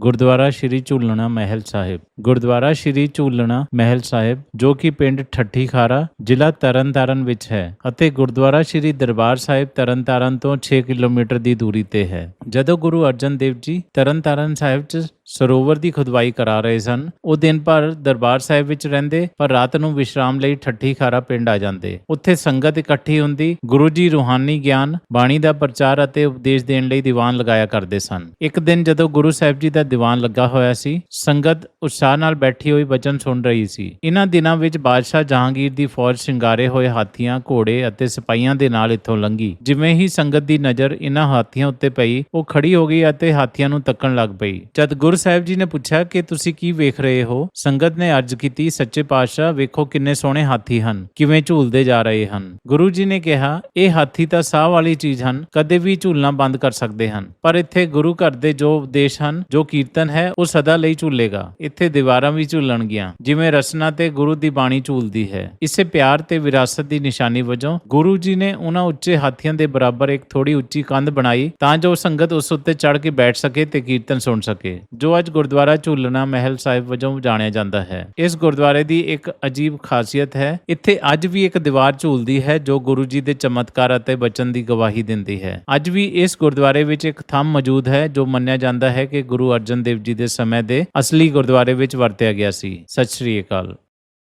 ਗੁਰਦੁਆਰਾ ਸ਼੍ਰੀ ਝੂਲਣਾ ਮਹਿਲ ਸਾਹਿਬ। ਗੁਰਦੁਆਰਾ ਸ਼੍ਰੀ ਝੂਲਣਾ ਮਹਿਲ ਸਾਹਿਬ, ਜੋ ਕਿ ਪਿੰਡ ਠੱਠੀ ਖਾਰਾ ਜ਼ਿਲ੍ਹਾ ਤਰਨਤਾਰਨ ਵਿੱਚ ਹੈ ਅਤੇ ਗੁਰਦੁਆਰਾ ਸ਼੍ਰੀ ਦਰਬਾਰ ਸਾਹਿਬ ਤਰਨਤਾਰਨ ਤੋਂ 6 ਕਿਲੋਮੀਟਰ ਦੀ ਦੂਰੀ ਤੇ ਹੈ। ਜਦੋਂ ਗੁਰੂ ਅਰਜਨ ਦੇਵ ਜੀ ਤਰਨਤਾਰਨ ਸਾਹਿਬ 'ਚ ਸਰੋਵਰ ਦੀ ਖੁਦਵਾਈ ਕਰਾ ਰਹੇ ਸਨ। ਉਹ ਦਿਨ ਭਰ ਦਰਬਾਰ ਸਾਹਿਬ ਵਿੱਚ ਰਹਿੰਦੇ, ਪਰ ਰਾਤ ਨੂੰ ਵਿਸ਼ਰਾਮ ਲਈ ਠੱਠੀ ਖਾਰਾ ਪਿੰਡ ਆ ਜਾਂਦੇ। ਉੱਥੇ ਸੰਗਤ ਇਕੱਠੀ ਹੁੰਦੀ, ਗੁਰੂ ਜੀ ਰੂਹਾਨੀ ਗਿਆਨ, ਬਾਣੀ ਦਾ ਪ੍ਰਚਾਰ ਅਤੇ ਉਪਦੇਸ਼ ਦੇਣ ਲਈ ਦੀਵਾਨ ਲਗਾਇਆ ਕਰਦੇ ਸਨ। ਇੱਕ ਦਿਨ ਜਦੋਂ ਗੁਰੂ ਸਾਹਿਬ ਜੀ ਦਾ ਦੀਵਾਨ ਲੱਗਾ ਹੋਇਆ ਸੀ, ਸੰਗਤ ਉਤਸ਼ਾਹ ਨਾਲ ਬੈਠੀ ਹੋਈ ਬਚਨ ਸੁਣ ਰਹੀ ਸੀ। ਇਹਨਾਂ ਦਿਨਾਂ ਵਿੱਚ ਬਾਦਸ਼ਾਹ ਜਹਾਂਗੀਰ ਦੀ ਫੌਜ ਸ਼ਿੰਗਾਰੇ ਹੋਏ ਹਾਥੀਆਂ, ਘੋੜੇ ਅਤੇ ਸਿਪਾਹੀਆਂ ਦੇ ਨਾਲ ਇੱਥੋਂ ਲੰਘੀ। ਜਿਵੇਂ ਹੀ ਸੰਗਤ ਦੀ ਨਜ਼ਰ ਇਹਨਾਂ ਹਾਥੀਆਂ ਉੱਤੇ ਪਈ, ਉਹ ਖੜੀ ਹੋ ਗਈ ਅਤੇ ਹਾਥੀਆਂ ਨੂੰ ਤੱਕਣ ਲੱਗ ਪਈ। ਜਦ ਗੁਰੂ ਸਾਹਿਬ ਜੀ ਨੇ ਪੁੱਛਿਆ ਕਿ ਤੁਸੀਂ ਕੀ ਵੇਖ ਰਹੇ ਹੋ? ਸੰਗਤ ਨੇ ਅਰਜ਼ ਕੀਤੀ, ਸੱਚੇ ਪਾਤਸ਼ਾਹ, ਵੇਖੋ ਕਿੰਨੇ ਸੋਹਣੇ ਹਾਥੀ ਹਨ, ਕਿਵੇਂ ਝੂਲਦੇ ਜਾ ਰਹੇ ਹਨ। ਗੁਰੂ ਜੀ ਨੇ ਕਿਹਾ, ਇਹ ਹਾਥੀ ਤਾਂ ਸਾਹ ਵਾਲੀ ਚੀਜ਼ ਹਨ, ਕਦੇ ਵੀ ਝੂਲਣਾ ਬੰਦ ਕਰ ਸਕਦੇ ਹਨ। ਪਰ ਇੱਥੇ ਗੁਰੂ ਘਰ ਦੇ ਜੋ ਉਪਦੇਸ਼ ਹਨ, ਜੋ ਕੀਰਤਨ ਹੈ, ਉਹ ਸਦਾ ਲਈ ਝੂਲੇਗਾ। ਇੱਥੇ ਦੀਵਾਰਾਂ ਵੀ ਝੂਲਣਗੀਆਂ, ਜਿਵੇਂ ਰਸਨਾ ਤੇ ਗੁਰੂ ਦੀ ਬਾਣੀ ਝੂਲਦੀ ਹੈ। ਇਸੇ ਪਿਆਰ ਤੇ ਵਿਰਾਸਤ ਦੀ ਨਿਸ਼ਾਨੀ ਵਜੋਂ ਗੁਰੂ ਜੀ ਨੇ ਉਹਨਾਂ ਉੱਚੇ ਹਾਥੀਆਂ ਦੇ ਬਰਾਬਰ ਇੱਕ ਥੋੜੀ ਉੱਚੀ ਕੰਧ ਬਣਾਈ, ਤਾਂ ਜੋ ਸੰਗਤ ਉਸ ਉੱਤੇ ਚੜ ਕੇ ਬੈਠ ਸਕੇ ਤੇ ਕੀਰਤਨ ਸੁਣ ਸਕੇ। ਜੋ ਅੱਜ ਗੁਰਦੁਆਰਾ ਝੂਲਣਾ ਮਹਿਲ ਸਾਹਿਬ ਵਜੋਂ ਜਾਣਿਆ ਜਾਂਦਾ ਹੈ। ਇਸ ਗੁਰਦੁਆਰੇ ਦੀ ਇੱਕ ਅਜੀਬ ਖਾਸੀਅਤ ਹੈ, ਇੱਥੇ ਅੱਜ ਵੀ ਇੱਕ ਦੀਵਾਰ ਝੂਲਦੀ ਹੈ ਜੋ ਗੁਰੂ ਜੀ ਦੇ ਚਮਤਕਾਰ ਅਤੇ ਬਚਨ ਦੀ ਗਵਾਹੀ ਦਿੰਦੀ ਹੈ। ਅੱਜ ਵੀ ਇਸ ਗੁਰਦੁਆਰੇ ਵਿੱਚ ਇੱਕ ਥੰਮ ਮੌਜੂਦ ਹੈ ਜੋ ਮੰਨਿਆ ਜਾਂਦਾ ਹੈ ਕਿ ਗੁਰੂ ਅਰਜਨ ਦੇਵ ਜੀ ਦੇ ਸਮੇਂ ਦੇ ਅਸਲੀ ਗੁਰਦੁਆਰੇ ਵਿੱਚ ਵਰਤਿਆ ਗਿਆ ਸੀ। ਸਤਿ ਸ਼੍ਰੀ ਅਕਾਲ।